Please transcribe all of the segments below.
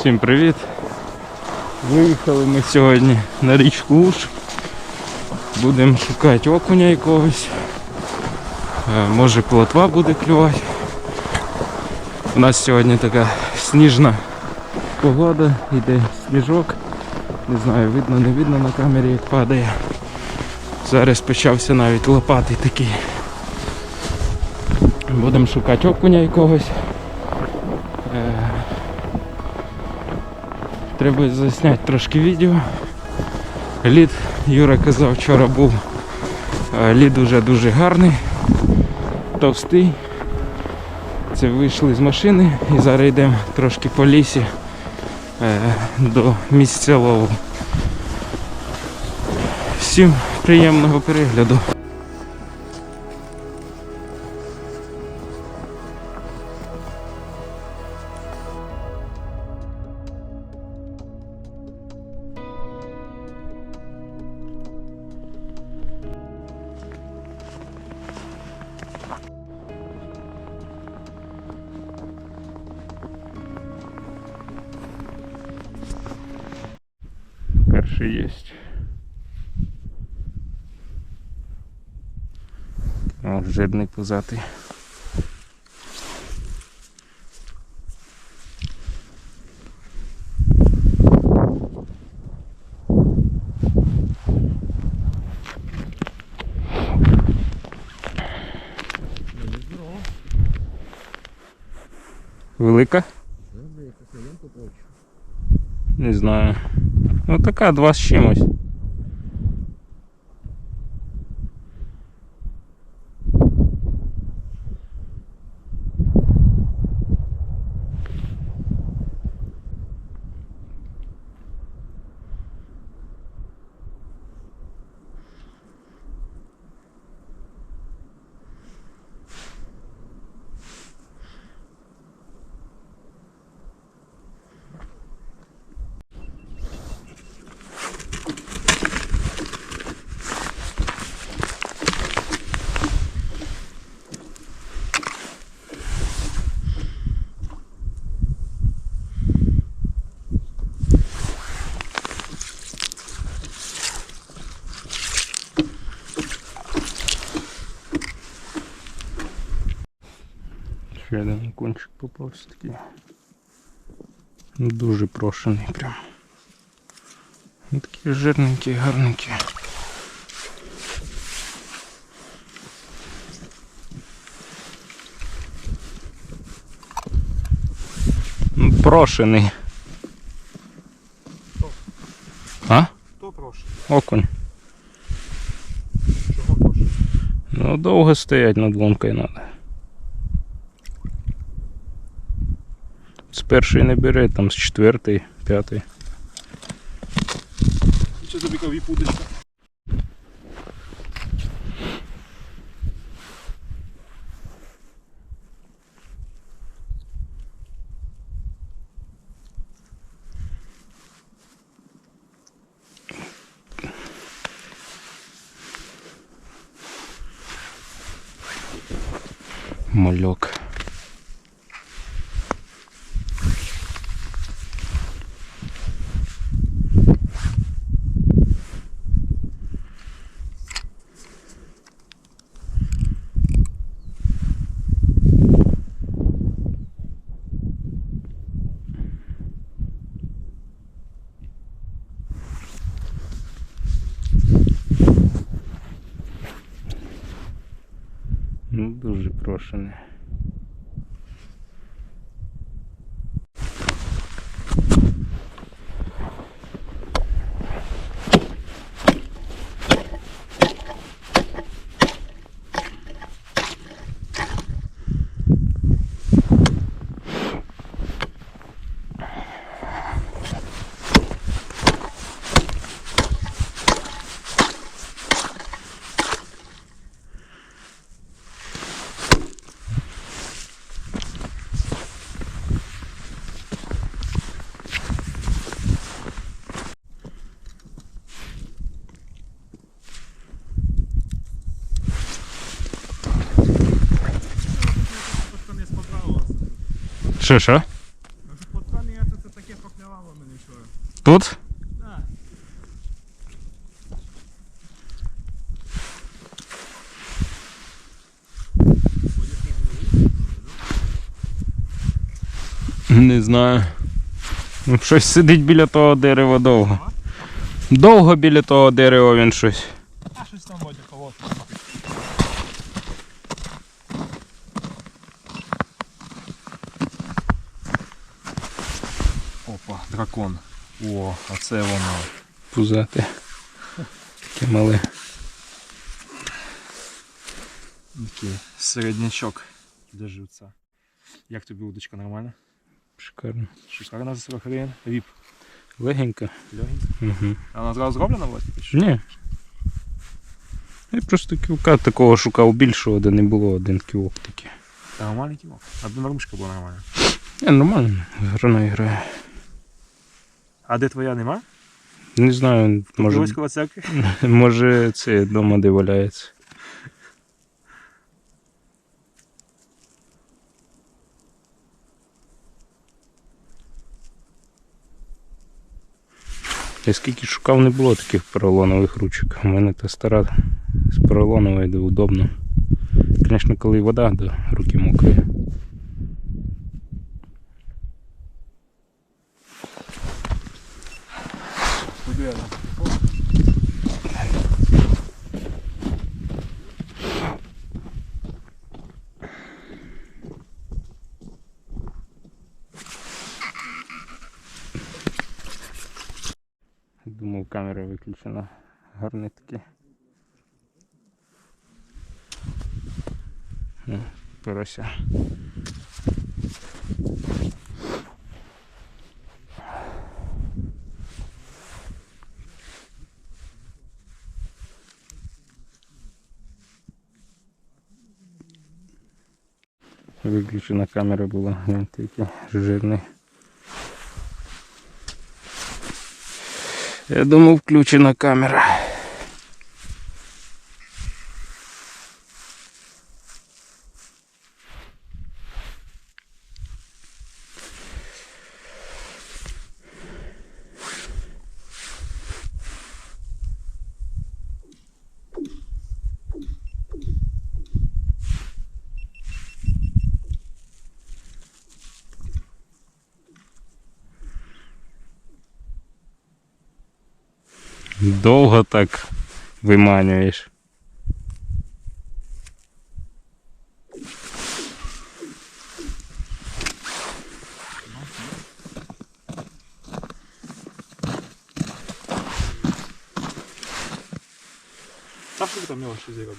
Всім привіт! Виїхали ми сьогодні на річку Уж. Будемо шукати окуня якогось. Е, Може плотва буде клювати. У нас сьогодні така сніжна погода, йде сніжок. Не знаю, видно, не видно на камері як падає. Зараз почався навіть лопатий такий. Будемо шукати окуня якогось. Треба засняти трошки відео. Лід, Юра казав, вчора був. Лід уже дуже гарний, товстий. Це вийшли з машини і зараз йдемо трошки по лісі е, до місця лову. Всім приємного перегляду. О, пузатий. Велика? Не знаю. Ну така два з чимось. Ще один кончик попався такий. Ну, Дуже прошений прям. Ну, Такі жирненькі, гарненькі. Ну, Прошений. А? Хто прошу? Окунь. Чого прошу? Ну довго стоять над лункою треба. З першої не бери, там з четвертої, п'ятої. Що тобі кові пудочка? Мальок. Ну, дуже прошений. Що, що? Споткання це таке таке поклявало мене вчора. Тут? Не знаю. Ну, щось сидить біля того дерева довго. Довго біля того дерева він щось дракон. О, а це воно. Пузати. Таке мале. Такий середнячок для живця. Як тобі удочка нормальна? Шикарно. Шикарна за 40 гривень. Віп. Легенько. Легенька. Угу. А вона зразу зроблена власне? Ні. Я просто ківка такого шукав більшого, де не було один ківок такий. Та нормальний кілок. Одна нормушка була нормальна. Я нормально, грана грає. А де твоя нема? Не знаю, може, Може... може це вдома де валяється. Я скільки шукав, не було таких поролонових ручок. У мене та стара з поролонової, де удобно. Звісно, коли вода, то руки мокрі. Там? Думав, камера виключена. Гарний такий. Порося. Виключена камера була, гляньте, який жирний. Я думав, включена камера. Довго так виманюєш. Та що ти там міло що зробиш?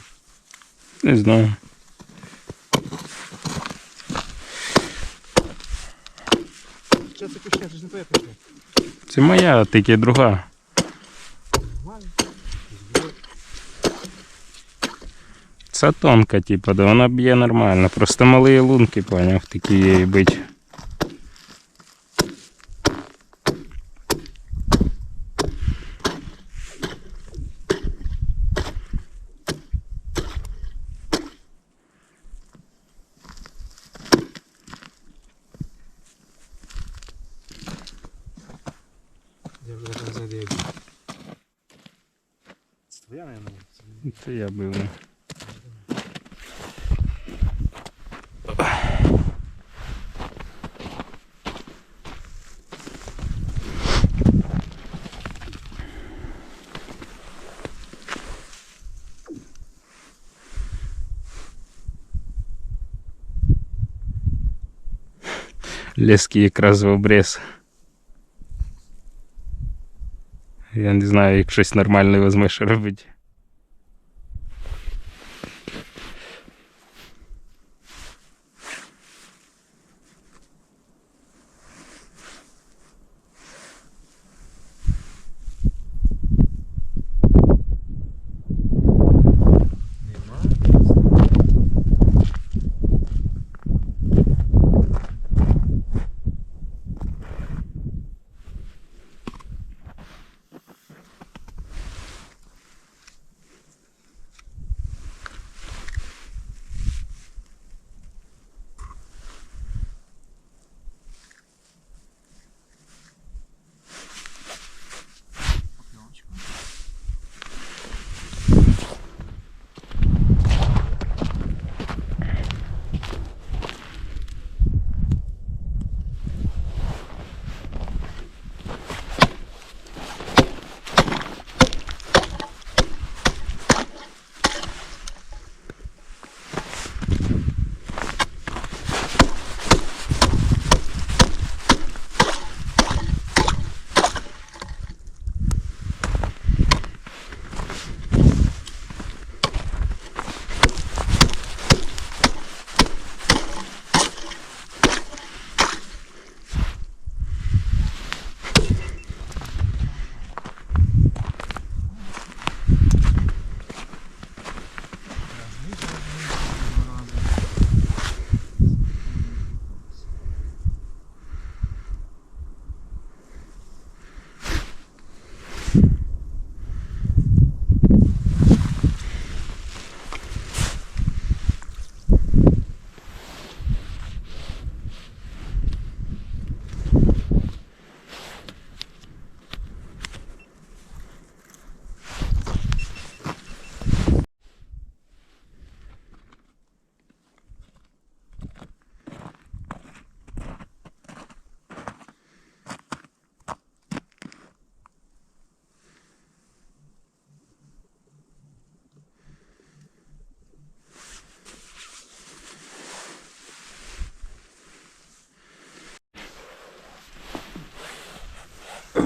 Не знаю. Це куща, не куща. Це моя, тільки друга. Це тонка, типу, да вона б'є нормально. Просто малі лунки, поняв, такі її бить. Я вже так не знайду як. Це твоя, наверное? Це... Це я бив. Лески якраз в обрез. Я не знаю, як щось нормальне возьмеш робити.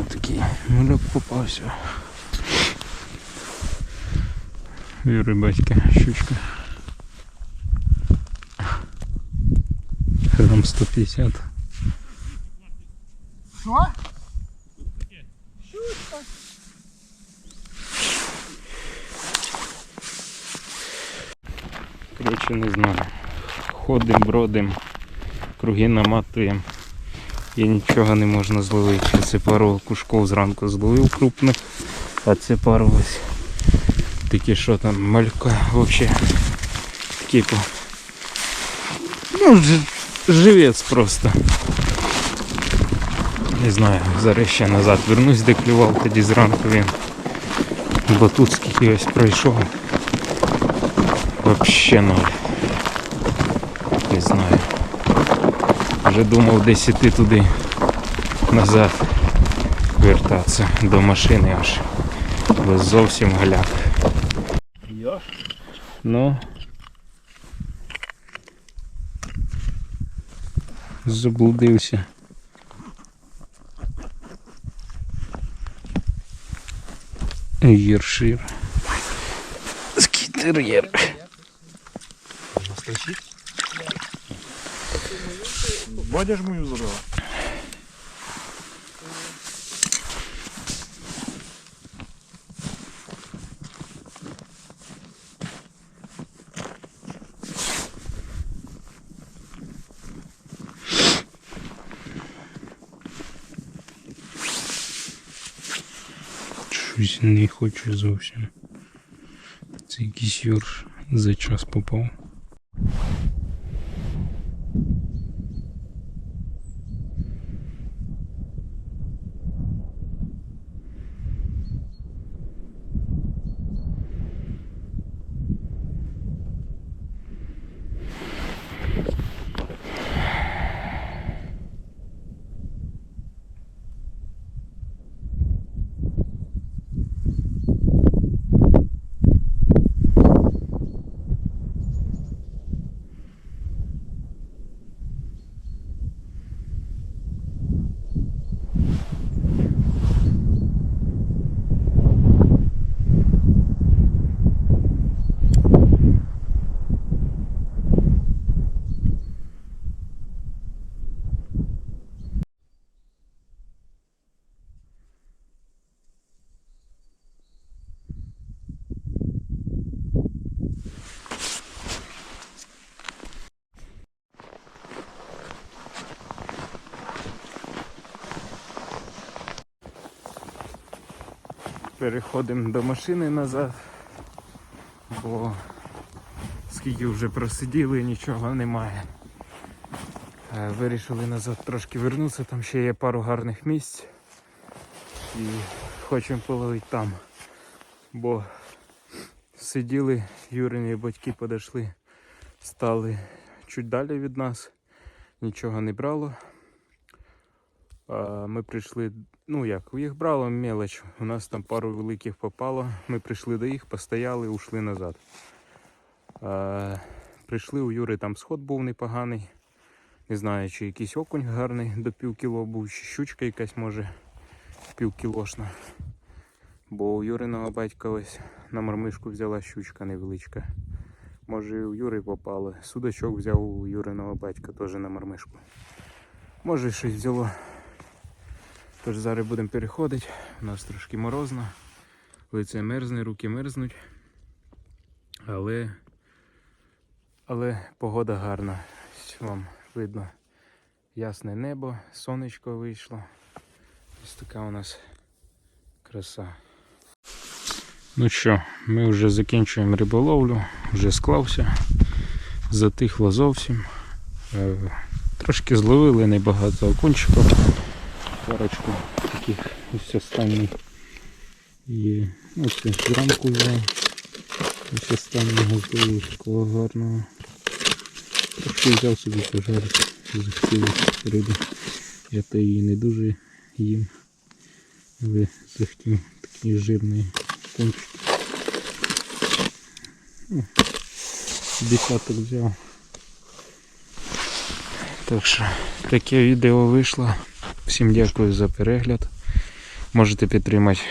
Такий мальок попався. Юри батька, щучка. Грам 150. Що? Коротше, не знаю. Ходим, бродим, круги наматуємо. І нічого не можна зловити. Це пару кушков зранку зловив крупних, а це пару ось. Такі що там, малька взагалі. Типу. Ну, живець просто. Не знаю, зараз ще назад вернусь, де клював тоді зранку він. Бо тут скільки ось пройшов. Вообще ноль. Не знаю. Вже думав десь іти туди назад вертатися до машини аж. Бо зовсім галяк. Я? Ну. Заблудився. Єршир. Скітер'єр. Настрочить? Бодя ж мою забрала. Щось не хочу зовсім. Це якийсь юрш за час попав. Переходимо до машини назад, бо скільки вже просиділи, нічого немає. Е, Вирішили назад трошки вернутися, там ще є пару гарних місць. І хочемо половити там. Бо сиділи, Юрині батьки подійшли, стали чуть далі від нас, нічого не брало. Ми прийшли, ну як, їх брало мелоч. У нас там пару великих попало. Ми прийшли до їх, постояли, ушли назад. Прийшли у Юри, там сход був непоганий. Не знаю, чи якийсь окунь гарний до пів кіло був, чи щучка якась може півкілошна. Бо у Юриного батька ось на мармишку взяла щучка невеличка. Може і у Юри попало. Судачок взяв у Юриного батька теж на мармишку. Може щось взяло. Тож зараз будемо переходити. У нас трошки морозно. Лице мерзне, руки мерзнуть. Але, але погода гарна. Вам видно ясне небо, сонечко вийшло. Ось така у нас краса. Ну що, ми вже закінчуємо риболовлю, вже склався, затихло зовсім. Е, Трошки зловили небагато окунчиків парочку таких ось останній є. Ну, це зранку взяв. Ось останнього зловив такого гарного. Трошки взяв собі пожарити, захотів риби. Я то її не дуже їм. Але захотів такий жирний кончик. Ну, Десяток взяв. Так що таке відео вийшло. Всім дякую за перегляд. Можете підтримати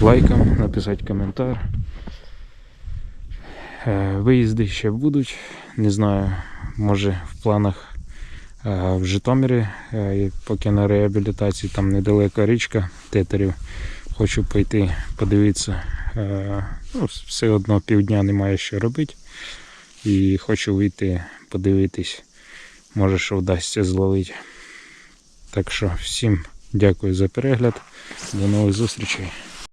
лайком, написати коментар. Е, Виїзди ще будуть. Не знаю, може в планах е, в Житомирі, е, поки на реабілітації там недалеко річка тетерів. Хочу пойти подивитися. Ну, все одно півдня немає що робити. І хочу вийти подивитись. Може, що вдасться зловити. Так що всім дякую за перегляд. До нових зустрічей.